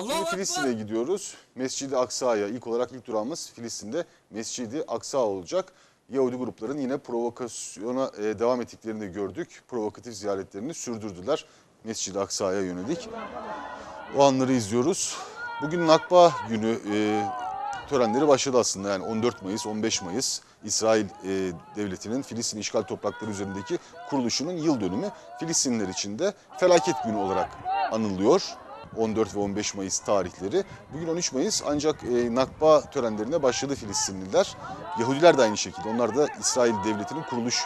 Şimdi. Filistin'e gidiyoruz. Mescid-i Aksa'ya ilk olarak ilk durağımız Filistin'de Mescid-i Aksa olacak. Yahudi grupların yine provokasyona e, devam ettiklerini gördük. Provokatif ziyaretlerini sürdürdüler Mescid-i Aksa'ya yönelik. O anları izliyoruz. Bugün Nakba günü e, törenleri başladı aslında. Yani 14 Mayıs, 15 Mayıs İsrail e, devletinin Filistin işgal toprakları üzerindeki kuruluşunun yıl dönümü Filistinliler için de felaket günü olarak anılıyor. 14 ve 15 Mayıs tarihleri. Bugün 13 Mayıs ancak e, Nakba törenlerine başladı Filistinliler. Yahudiler de aynı şekilde. Onlar da İsrail devletinin kuruluş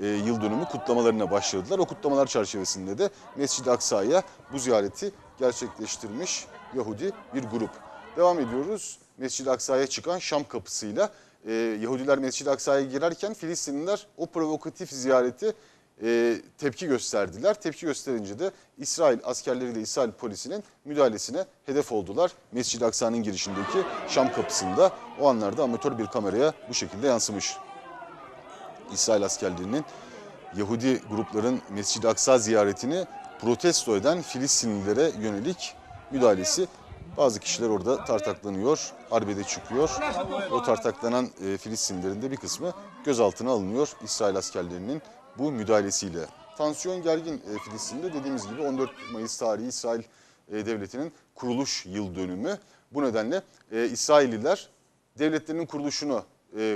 e, yıl dönümü kutlamalarına başladılar. O kutlamalar çerçevesinde de Mescid-i Aksa'ya bu ziyareti gerçekleştirmiş Yahudi bir grup. Devam ediyoruz. Mescid-i Aksa'ya çıkan Şam kapısıyla e, Yahudiler Mescid-i Aksa'ya girerken Filistinliler o provokatif ziyareti e, tepki gösterdiler. Tepki gösterince de İsrail askerleriyle İsrail polisinin müdahalesine hedef oldular. Mescid-i Aksa'nın girişindeki Şam kapısında o anlarda amatör bir kameraya bu şekilde yansımış. İsrail askerlerinin Yahudi grupların Mescid-i Aksa ziyaretini protesto eden Filistinlilere yönelik müdahalesi. Bazı kişiler orada tartaklanıyor, arbede çıkıyor. O tartaklanan e, Filistinlilerin de bir kısmı gözaltına alınıyor İsrail askerlerinin bu müdahalesiyle. Tansiyon gergin e, Filistin'de dediğimiz gibi 14 Mayıs tarihi İsrail e, devletinin kuruluş yıl dönümü. Bu nedenle e, İsrailliler devletlerinin kuruluşunu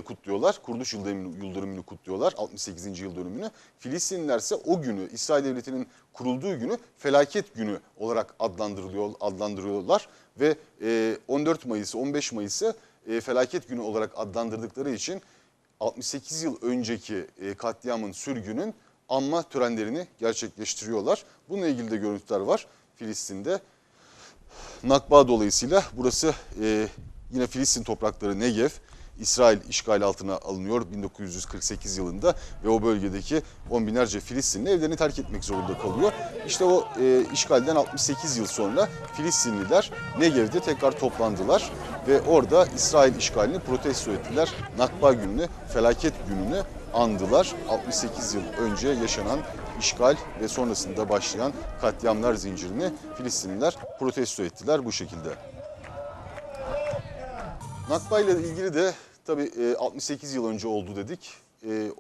kutluyorlar. Kuruluş yıl dönümünü, kutluyorlar. 68. yıl dönümünü. Filistinliler ise o günü İsrail devletinin kurulduğu günü felaket günü olarak adlandırılıyor adlandırıyorlar ve e, 14 Mayıs'ı 15 Mayıs'ı felaket günü olarak adlandırdıkları için 68 yıl önceki e, katliamın sürgünün anma törenlerini gerçekleştiriyorlar. Bununla ilgili de görüntüler var Filistin'de. Nakba dolayısıyla burası e, yine Filistin toprakları Negev. İsrail işgal altına alınıyor 1948 yılında ve o bölgedeki on binlerce Filistinli evlerini terk etmek zorunda kalıyor. İşte o e, işgalden 68 yıl sonra Filistinliler Negev'de tekrar toplandılar ve orada İsrail işgalini protesto ettiler. Nakba gününü, felaket gününü andılar. 68 yıl önce yaşanan işgal ve sonrasında başlayan katliamlar zincirini Filistinliler protesto ettiler bu şekilde. Nakba ile ilgili de tabii e, 68 yıl önce oldu dedik. E,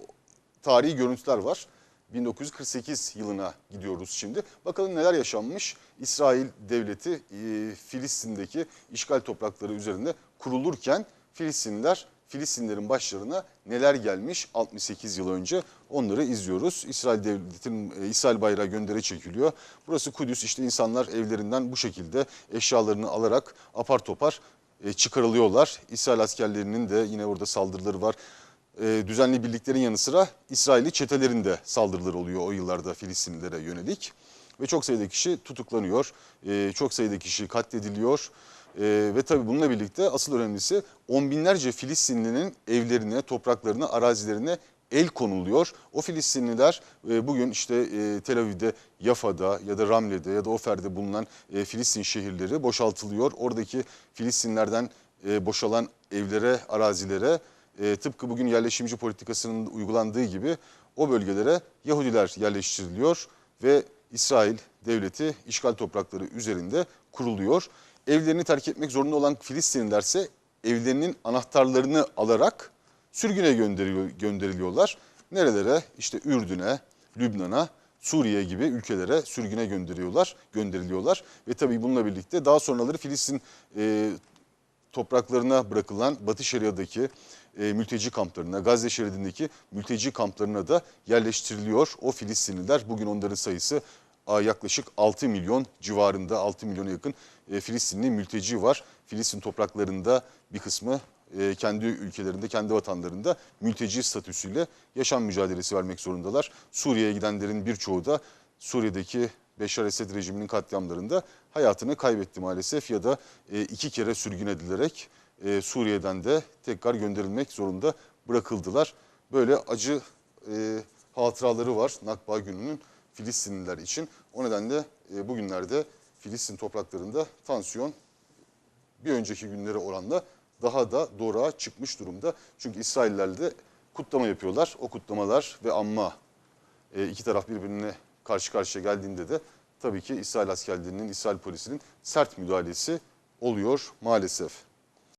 tarihi görüntüler var. 1948 yılına gidiyoruz şimdi. Bakalım neler yaşanmış. İsrail devleti e, Filistin'deki işgal toprakları üzerinde kurulurken Filistinliler Filistinlerin başlarına neler gelmiş 68 yıl önce onları izliyoruz. İsrail devletinin e, İsrail bayrağı gönderi çekiliyor. Burası Kudüs işte insanlar evlerinden bu şekilde eşyalarını alarak apar topar e, çıkarılıyorlar. İsrail askerlerinin de yine orada saldırıları var. E, Düzenli birliklerin yanı sıra İsrailli çetelerin de saldırıları oluyor o yıllarda Filistinlilere yönelik. Ve çok sayıda kişi tutuklanıyor, e, çok sayıda kişi katlediliyor. E, Ve tabii bununla birlikte asıl önemlisi on binlerce Filistinlinin evlerine, topraklarına, arazilerine el konuluyor. O Filistinliler e, bugün işte e, Tel Aviv'de, Yafa'da ya da Ramle'de ya da Ofer'de bulunan e, Filistin şehirleri boşaltılıyor. Oradaki Filistinlerden boşalan evlere, arazilere tıpkı bugün yerleşimci politikasının uygulandığı gibi o bölgelere Yahudiler yerleştiriliyor ve İsrail devleti işgal toprakları üzerinde kuruluyor. Evlerini terk etmek zorunda olan Filistinliler ise evlerinin anahtarlarını alarak sürgüne gönderiliyor, gönderiliyorlar. Nerelere? İşte Ürdün'e, Lübnan'a, Suriye gibi ülkelere sürgüne gönderiyorlar, gönderiliyorlar. Ve tabii bununla birlikte daha sonraları Filistin e, topraklarına bırakılan Batı Şeria'daki e, mülteci kamplarına, Gazze şeridindeki mülteci kamplarına da yerleştiriliyor. O Filistinliler bugün onların sayısı yaklaşık 6 milyon civarında 6 milyona yakın e, Filistinli mülteci var. Filistin topraklarında bir kısmı e, kendi ülkelerinde, kendi vatanlarında mülteci statüsüyle yaşam mücadelesi vermek zorundalar. Suriye'ye gidenlerin birçoğu da Suriye'deki Beşar Esed rejiminin katliamlarında hayatını kaybetti maalesef ya da e, iki kere sürgün edilerek e, Suriye'den de tekrar gönderilmek zorunda bırakıldılar. Böyle acı hatıraları var Nakba gününün Filistinliler için. O nedenle bugünlerde Filistin topraklarında tansiyon bir önceki günlere oranla daha da doğruğa çıkmış durumda. Çünkü İsraillerle de kutlama yapıyorlar. O kutlamalar ve anma e, iki taraf birbirine karşı karşıya geldiğinde de tabii ki İsrail askerlerinin, İsrail polisinin sert müdahalesi oluyor maalesef.